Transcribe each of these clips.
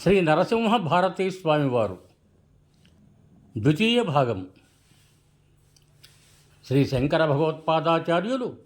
శ్రీ నరసింహ భారతీ స్వామివారు ద్వితీయ భాగం. శ్రీ శంకర భగవత్పాదాచార్యులు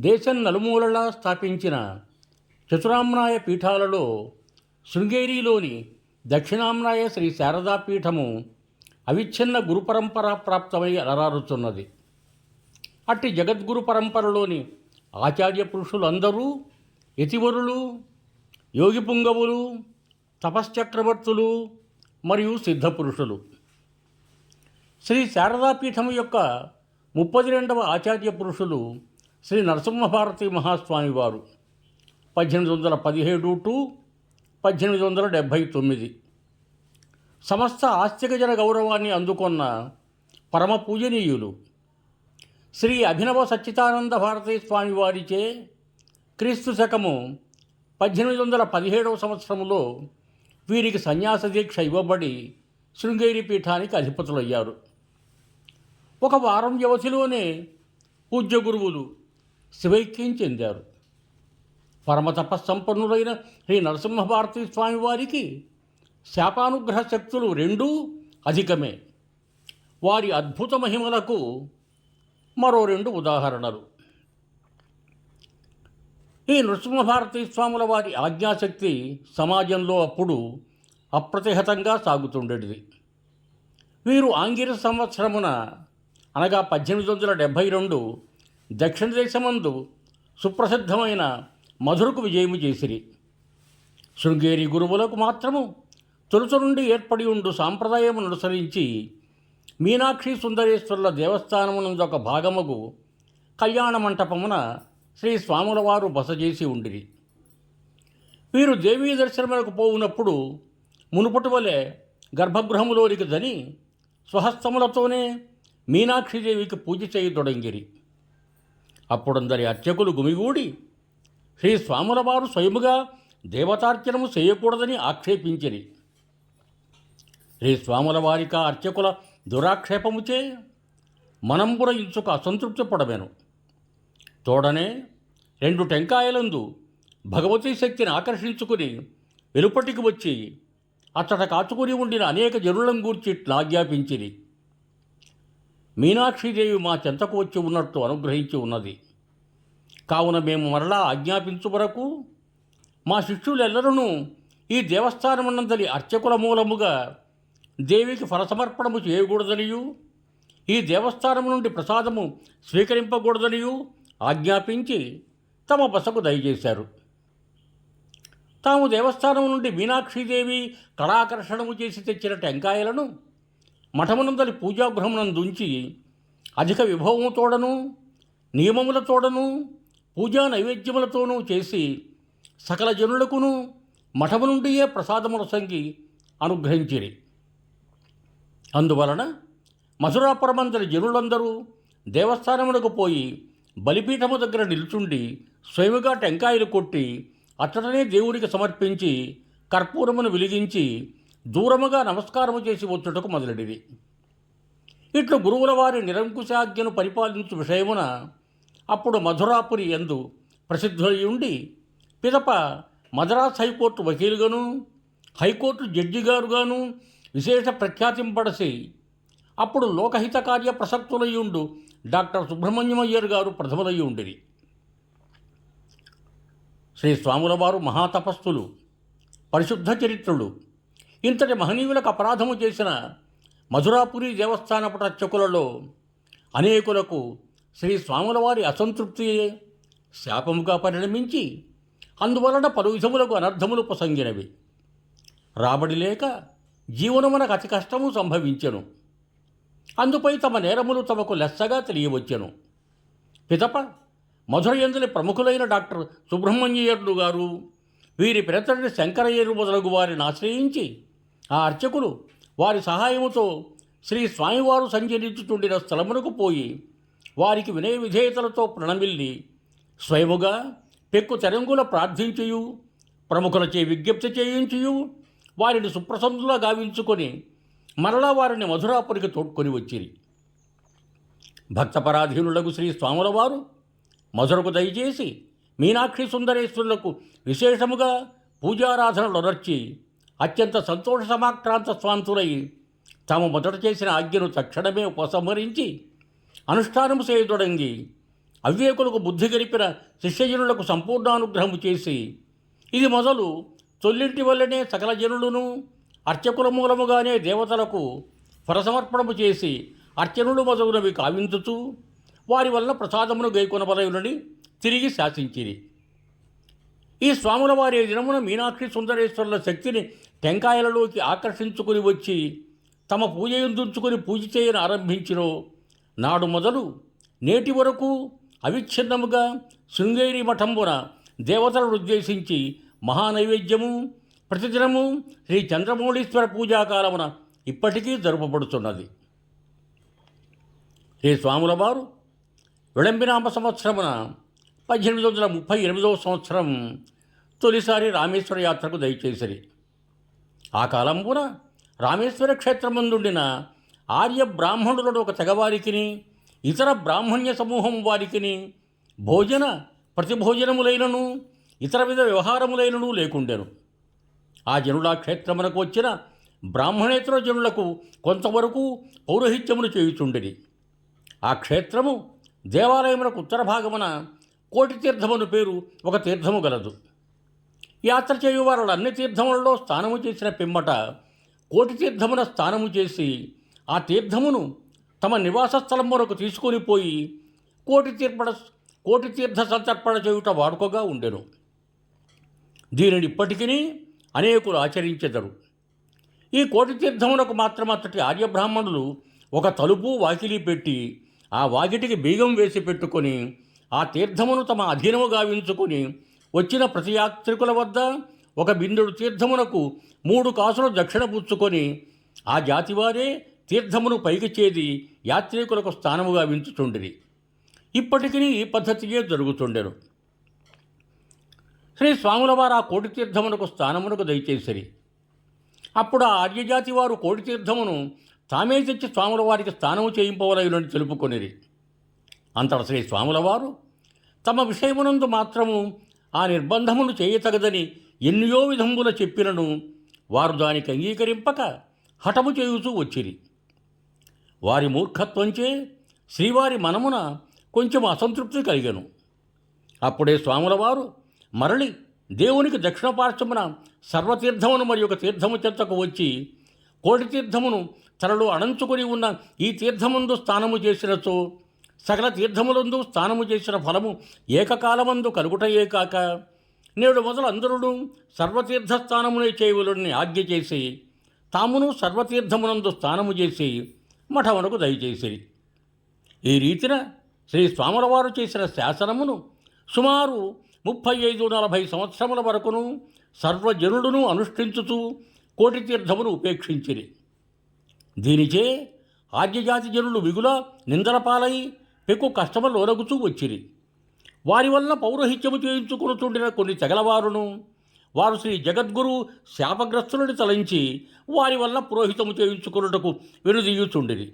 దేశం నలుమూలలా స్థాపించిన చతురామ్నాయ పీఠాలలో శృంగేరిలోని దక్షిణామ్నాయ శ్రీ శారదా పీఠము అవిచ్ఛిన్న గురు పరంపర ప్రాప్తమై అలరారుతున్నది. అట్టి జగద్గురు పరంపరలోని ఆచార్య పురుషులందరూ యతివరులు యోగి పుంగవులు తపశ్చక్రవర్తులు మరియు సిద్ధపురుషులు. శ్రీ శారదాపీఠము యొక్క ముప్పది రెండవ ఆచార్య పురుషులు శ్రీ నరసింహభారతి మహాస్వామి వారు పద్దెనిమిది వందల పదిహేడు టు పద్దెనిమిది వందల డెబ్భై తొమ్మిది. సమస్త ఆస్తికజన గౌరవాన్ని అందుకున్న పరమ పూజనీయులు శ్రీ అభినవ సచ్చిదానంద భారతీ స్వామి వారిచే క్రీస్తు శకము పద్దెనిమిది వందల పదిహేడవ సంవత్సరంలో వీరికి సన్యాస దీక్ష ఇవ్వబడి శృంగేరి పీఠానికి అధిపతులయ్యారు. ఒక వారం వ్యవధిలోనే పూజ్య గురువులు శివైక్యం చెందారు. పరమతపస్సంపన్నులైన శ్రీ నరసింహభారతీ స్వామి వారికి శాపానుగ్రహ శక్తులు రెండూ అధికమే. వారి అద్భుత మహిమలకు మరో రెండు ఉదాహరణలు. ఈ నృసింహభారతి స్వాముల వారి ఆజ్ఞాశక్తి సమాజంలో అప్పుడు అప్రతిహతంగా సాగుతుండేది. వీరు ఆంగిర సంవత్సరమున అనగా పద్దెనిమిది వందల డెబ్భై రెండు దక్షిణ దేశమందు సుప్రసిద్ధమైన మధురకు విజయము చేసిరి. శృంగేరి గురువులకు మాత్రము తొలుత నుండి ఏర్పడి ఉండు సాంప్రదాయమును అనుసరించి మీనాక్షి సుందరేశ్వరుల దేవస్థానమునందు ఒక భాగముకు కళ్యాణ మంటపమున శ్రీ స్వాముల వారు బస చేసి ఉండిరి. వీరు దేవీ దర్శనములకు పోవునప్పుడు మునుపటి వలె గర్భగృహములోనికి దని స్వహస్తములతోనే మీనాక్షిదేవికి పూజ చేయతొడంగిరి అప్పుడందరి అర్చకులు గుమిగూడి శ్రీ స్వాముల వారు స్వయముగా దేవతార్చనము చేయకూడదని ఆక్షేపించిరి. శ్రీ స్వాముల వారిక అర్చకుల దురాక్షేపముచే మనంబుర ఇంచుక అసంతృప్తి పడమెను తోడనే రెండు టెంకాయలందు భగవతీ శక్తిని ఆకర్షించుకుని వెలుపటికి వచ్చి అతడ కాచుకుని ఉండిన అనేక జనులను గూర్చి ఆజ్ఞాపించిరి మీనాక్షిదేవి మా చెంతకు వచ్చి ఉన్నట్టు అనుగ్రహించి ఉన్నది. కావున మేము మరలా ఆజ్ఞాపించు వరకు మా శిష్యులెల్లరూ ఈ దేవస్థానమునందలి అర్చకుల మూలముగా దేవికి ఫలసమర్పణము చేయకూడదనియు ఈ దేవస్థానము నుండి ప్రసాదము స్వీకరింపకూడదనియు ఆజ్ఞాపించి తమ బసకు దయచేశారు. తాము దేవస్థానం నుండి మీనాక్షీదేవి కళాకర్షణము చేసి తెచ్చిన టెంకాయలను మఠమునందలి పూజాగృహమునందుంచి అధిక విభవముతోడను నియమములతోడను పూజా నైవేద్యములతోనూ చేసి సకల జనులకును మఠము నుండియే ప్రసాదముల సంగి అనుగ్రహించిరి. అందువలన మధురాపురమందరి జనులందరూ దేవస్థానమునకు పోయి బలిపీఠము దగ్గర నిల్చుండి స్వయముగా టెంకాయలు కొట్టి అతడనే దేవుడికి సమర్పించి కర్పూరమును వెలిగించి దూరముగా నమస్కారము చేసి వచ్చుటకు మొదలడివి ఇట్లు గురువుల వారి నిరంకుశాజ్ఞను పరిపాలించు విషయమున అప్పుడు మధురాపురి ఎందు ప్రసిద్ధులై ఉండి పిదప మద్రాస్ హైకోర్టు వకీలుగాను హైకోర్టు జడ్జిగారుగాను విశేష ప్రఖ్యాతింపడసి అప్పుడు లోకహిత కార్య ప్రసక్తులయ్యుండు డాక్టర్ సుబ్రహ్మణ్యమయ్యర్ గారు ప్రథమలయ్యి ఉండేది. శ్రీ స్వాముల వారు మహాతపస్సులు పరిశుద్ధ చరిత్రులు. ఇంతటి మహనీయులకు అపరాధము చేసిన మధురాపురి దేవస్థానపు అర్చకులలో అనేకులకు శ్రీ స్వాముల వారి అసంతృప్తియే శాపముగా పరిణమించి అందువలన పలు విధములకు అనర్థములు ప్రసంగినవి. రాబడి లేక జీవనమునకు అతి కష్టము సంభవించెను. అందుపై తమ నేరములు తమకు లెస్సగా తెలియవచ్చెను. పితప మధురయందులి ప్రముఖులైన డాక్టర్ సుబ్రహ్మణ్యర్లు గారు వీరి పెరతడి శంకరయ్యరు మొదలగు వారిని ఆశ్రయించి ఆ అర్చకులు వారి సహాయముతో శ్రీ స్వామివారు సంచరించుచుండిన స్థలమునకు పోయి వారికి వినయ విధేయతలతో ప్రణమిల్లి స్వయముగా పెక్కు తెరంగుల ప్రార్థించియు ప్రముఖులచే విజ్ఞప్తి చేయించియు వారిని సుప్రసందులా గావించుకొని మరలా వారిని మధురాపురికి తోడ్కొని వచ్చిరి. భక్తపరాధీనులకు శ్రీ స్వాముల వారు మధురకు దయచేసి మీనాక్షి సుందరేశ్వరులకు విశేషముగా పూజారాధనలు నర్చి అత్యంత సంతోష సమాక్రాంత స్వాంతులై తాము మొదట చేసిన ఆజ్ఞను తక్షణమే ఉపసంహరించి అనుష్ఠానము చేయతొడంగి అవివేకులకు బుద్ధి గరిపిన శిష్యజనులకు సంపూర్ణానుగ్రహము చేసి ఇది మొదలు తొల్లింటి వల్లనే సకల జనులను అర్చకుల మూలముగానే దేవతలకు ఫలసమర్పణము చేసి అర్చనులు మొదలునవి కావించుతూ వారి వల్ల ప్రసాదమును గైకొనబలయునని తిరిగి శాసించిరి. ఈ స్వాముల వారి దినమున మీనాక్షి సుందరేశ్వరుల శక్తిని టెంకాయలలోకి ఆకర్షించుకుని వచ్చి తమ పూజ ఎందుంచుకొని పూజ చేయని ఆరంభించినో నాడు మొదలు నేటి వరకు అవిచ్ఛిన్నముగా శృంగేరి మఠంబున దేవతలను ఉద్దేశించి మహానైవేద్యము ప్రతిదినము శ్రీ చంద్రమౌళీశ్వర పూజాకాలమున ఇప్పటికీ జరుపబడుతున్నది శ్రీ స్వాముల వారు విళంబినామ సంవత్సరమున పద్దెనిమిది వందల ముప్పై ఎనిమిదవ సంవత్సరం తొలిసారి రామేశ్వర యాత్రకు దయచేసిరి. ఆ కాలంపున రామేశ్వర క్షేత్రమందుండిన ఆర్య బ్రాహ్మణులను ఒక తెగవారికిని ఇతర బ్రాహ్మణ్య సమూహం వారికిని భోజన ప్రతిభోజనములైనను ఇతర విధ వ్యవహారములైనను లేకుండెను. ఆ జనుల క్షేత్రమునకు వచ్చిన బ్రాహ్మణేతర జనులకు కొంతవరకు పౌరోహిత్యమును చేయుచుండిరి. ఆ క్షేత్రము దేవాలయమునకు ఉత్తర భాగమున కోటి తీర్థమును పేరు ఒక తీర్థము గలదు. యాత్ర చేయువారు అన్ని తీర్థములలో స్నానము చేసిన పిమ్మట కోటి తీర్థమున స్నానము చేసి ఆ తీర్థమును తమ నివాస స్థలమునకు తీసుకొని పోయి కోటి తీర్పణ కోటి తీర్థ సంతర్పణ చేయుట వాడుకగా ఉండెను. దీనిని ఇప్పటికీ అనేకులు ఆచరించెదరు. ఈ కోటి తీర్థమునకు మాత్రమత్తటి ఆర్యబ్రాహ్మణులు ఒక తలుపు వాకిలి పెట్టి ఆ వాకిటికి బీగం వేసి పెట్టుకొని ఆ తీర్థమును తమ అధీనము గావించుకొని వచ్చిన ప్రతి యాత్రికుల వద్ద ఒక బిందుడు తీర్థమునకు మూడు కాసులు దక్షిణ పుచ్చుకొని ఆ జాతివారే తీర్థమును పైకి చేది యాత్రికులకు స్థానముగా వించుచుండిరి. ఇప్పటికీ ఈ పద్ధతియే జరుగుతుండెను శ్రీ స్వాముల వారు ఆ కోటితీర్థమునకు స్థానమునకు దయచేసిరి. అప్పుడు ఆ ఆర్యజాతి వారు కోటితీర్థమును తామే తెచ్చి స్వాముల వారికి స్థానము చేయింపవలయునని తెలుపుకొనిరి. అంతట శ్రీ స్వాముల వారు తమ విషయమునందు మాత్రము ఆ నిర్బంధమును చేయతగదని ఎన్నో విధముల చెప్పినను వారు దానికి అంగీకరింపక హఠము చేయుచూ వచ్చిరి. వారి మూర్ఖత్వంచే శ్రీవారి మనమున కొంచెం అసంతృప్తి కలిగను. అప్పుడే స్వాముల వారు మరలి దేవునికి దక్షిణ పార్శ్వమున సర్వతీర్థమును మరి ఒక తీర్థము చెత్తకు వచ్చి కోటి తీర్థమును తనలో అణంచుకొని ఉన్న ఈ తీర్థముందు స్నానము చేసినచో సకల తీర్థములందు స్నానము చేసిన ఫలము ఏకకాలమందు కలుగుటయే కాక నేడు మొదలు అందరూ సర్వతీర్థ స్థానమునే చేయవలని ఆజ్ఞ చేసి తామును సర్వతీర్థమునందు స్నానము చేసి మఠమునకు దయచేసిరి ఈ రీతిన శ్రీ స్వాములవారు చేసిన శాసనమును సుమారు ముప్పై ఐదు నలభై సంవత్సరముల వరకును సర్వజనుడును అనుష్ఠించుతూ కోటి తీర్థమును ఉపేక్షించిరి. దీనిచే ఆర్యజాతి జనులు విగుల నిందలపాలై పెక్కు కష్టములు ఒరగుచూ వచ్చిరి. వారి వల్ల పౌరహిత్యము చేయించుకునుచుండిన కొన్ని తెగలవారును వారు శ్రీ జగద్గురు శాపగ్రస్తులను తలంచి వారి వల్ల పురోహితము చేయించుకున్నటకు వెనుదీయుచుండిరి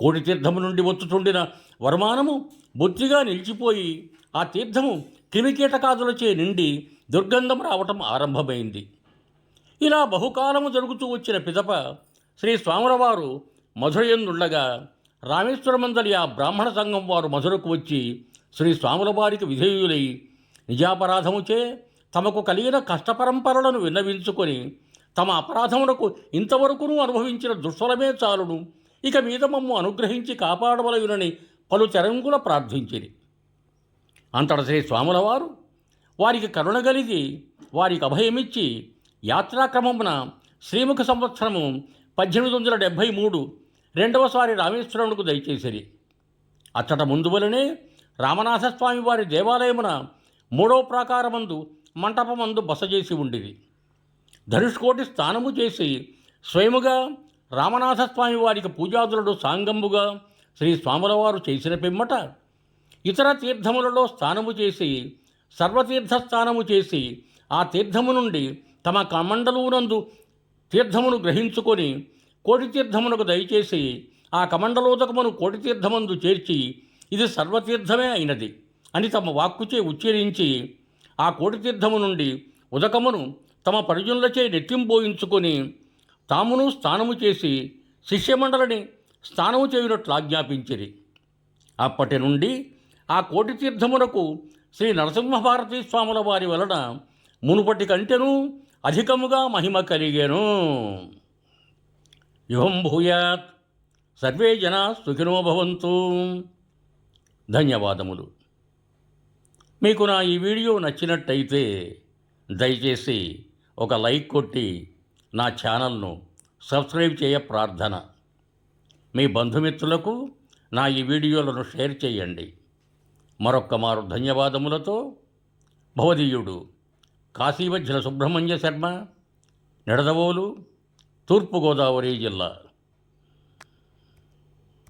కోటి తీర్థము నుండి వచ్చుచుండిన వరమానము బొత్తిగా నిలిచిపోయి ఆ తీర్థము క్రిమికీటకాదులచే నిండి దుర్గంధం రావటం ఆరంభమైంది. ఇలా బహుకాలము జరుగుతూ వచ్చిన పిదప శ్రీ స్వాములవారు మధురయందుండగా రామేశ్వరమందలి ఆ బ్రాహ్మణ సంఘం వారు మధురకు వచ్చి శ్రీ స్వాముల వారికి విధేయులై నిజాపరాధముచే తమకు కలిగిన కష్టపరంపరలను విన్నవించుకొని తమ అపరాధమునకు ఇంతవరకును అనుభవించిన దుష్ఫలమే చాలును. ఇక మీద మమ్ము అనుగ్రహించి కాపాడవలయునని పలు తెరంగుల ప్రార్థించిరి. అంతట శ్రీ స్వాముల వారు వారికి కరుణ కలిగి వారికి అభయమిచ్చి యాత్రాక్రమమున శ్రీముఖ సంవత్సరము పద్దెనిమిది వందల డెబ్భై మూడు రెండవసారి రామేశ్వరమునకు దయచేసిరి. అచ్చట ముందు వలనే రామనాథస్వామి వారి దేవాలయమున మూడవ ప్రాకారమందు మంటపమందు బస చేసి ఉండేది ధనుష్కోటి స్నానము చేసి స్వయముగా రామనాథస్వామి వారికి పూజాదులను సాంగంబుగా శ్రీ స్వాములవారు చేసిన పిమ్మట ఇతర తీర్థములలో స్నానము చేసి సర్వతీర్థ స్నానము చేసి ఆ తీర్థము నుండి తమ కమండలూనందు తీర్థమును గ్రహించుకొని కోటి తీర్థమునకు దయచేసి ఆ కమండలోదకమును కోటి తీర్థమందు చేర్చి ఇది సర్వతీర్థమే అయినది అని తమ వాక్కుచే ఉచ్చరించి ఆ కోటి తీర్థము నుండి ఉదకమును తమ పరిజనులచే నెట్టింపోయించుకొని తామును స్నానము చేసి శిష్యమండలిని స్నానము చేయునట్లు ఆజ్ఞాపించిరి. అప్పటి నుండి ఆ కోటి తీర్థమునకు శ్రీ నరసింహభారతీ స్వాముల వారి వలన మునుపటి కంటెను అధికముగా మహిమ కలిగేను. యుహం భూయాత్. సర్వే జనా సుఖినో భవంతు. ధన్యవాదములు. మీకు నా ఈ వీడియో నచ్చినట్టయితే దయచేసి ఒక లైక్ కొట్టి నా ఛానల్ను సబ్స్క్రైబ్ చేయ ప్రార్థన. మీ బంధుమిత్రులకు నా ఈ వీడియోలను షేర్ చేయండి. మరొక్క మారు ధన్యవాదములతో భవదీయుడు కాశీవజ్ర సుబ్రహ్మణ్య శర్మ నిడదవోలు తూర్పుగోదావరి జిల్లా.